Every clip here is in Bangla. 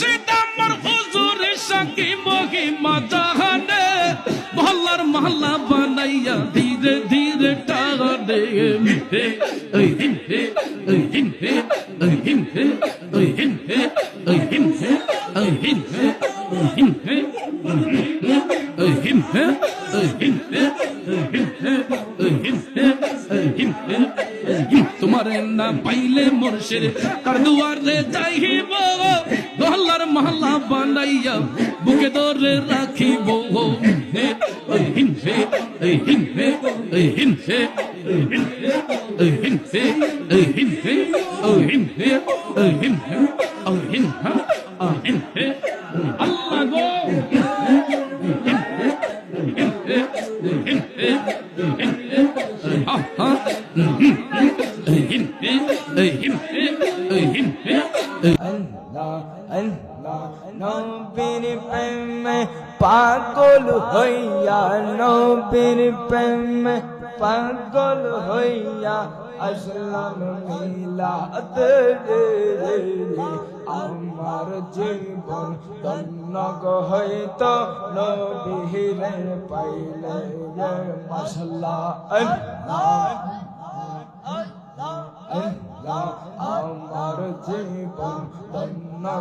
মুর্শিদ আমার হুজুর সাকি মহিমা জাহানে মহল্লার মহল্লা বানাইয়া ধীরে ধীরে টানে হে ওই হিম হে ওই হিম হে ওই হিম হে ওই হিম হে ওই হিম হে ওই হিম হে ওই হিম হে ওই হিম হে ওই হিম হে ওই হিম হে ওই হিম হে ওই হিম হে ওই হিম তোমারে না পাইলে মোরশের কার দুয়ারে যাইব মালা বানাইয়া বুকে ধরে রাখিব হিংসে হিংসে হিংসে হিংসে হিংসে হিংসে হিংসে হিংসা হিংসে আল্লাহ গো হিংসে হিংসে হিংসে হিংসে নবীর প্রেমে পাগল হইয়া, নবীর প্রেমে পাগল হইয়া আসলাম মিলাদ রে। আমার জীবন তন্নগ হইত নবীর পাইলে মশলা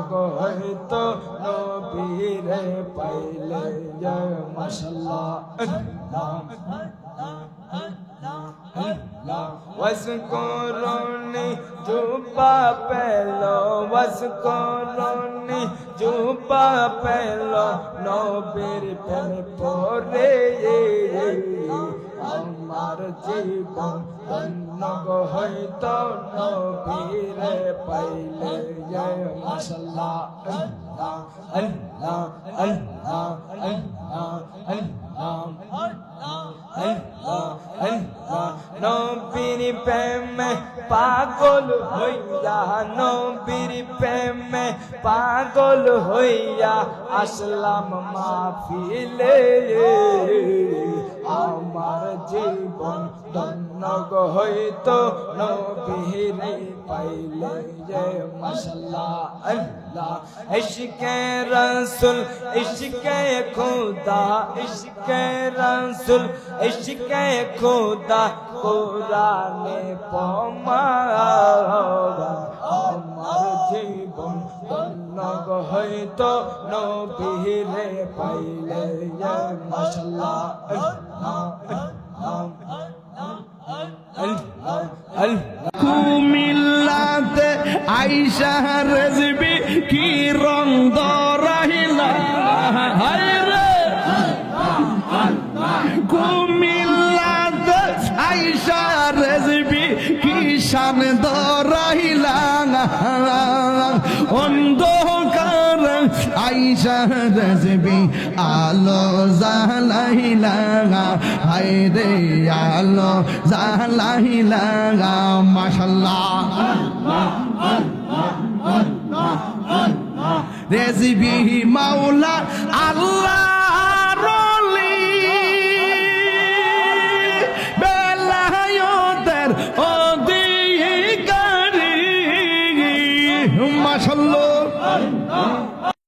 গো হয়তো নবীরে পাইলে জয় মশলা वस कोरोनी जूपा पहलो वस कोरोनी जूपा पहलो नौ बेर पर पोरे ये, ये, ये, ये। আমার জীবন ধন্য হইতো নবীরে পাইলে মশলা আল্লাহ আল্লাহ আল্লাহ আল্লাহ। নবীর প্রেমে পাগল হইয়া, নবীর প্রেমে পাগল হইয়া আসলাম মাহফিলে। আমার জীবন ধন্য হইতো নবীরে পাইলে যে মশলা আল্লাহ। ইশকে রসুল, ইশকে খুদা, ইশকে রসুল, ইশকে খুদা। কোরআনে পমাওয়া, আমার জীবন ধন্য হইতো নবীরে পাইলে মশলা আইসা রেজবি কি রং দরাহিলা হায় রে। কুমিল্লাতে আইসা রেজবি কি শান দরাহিলা অন্ধকার আইসা রেজবি আলো জালাইলা হায় রে, আলো জালাইলা মাশাল্লাহ। জিবিহি মাওলা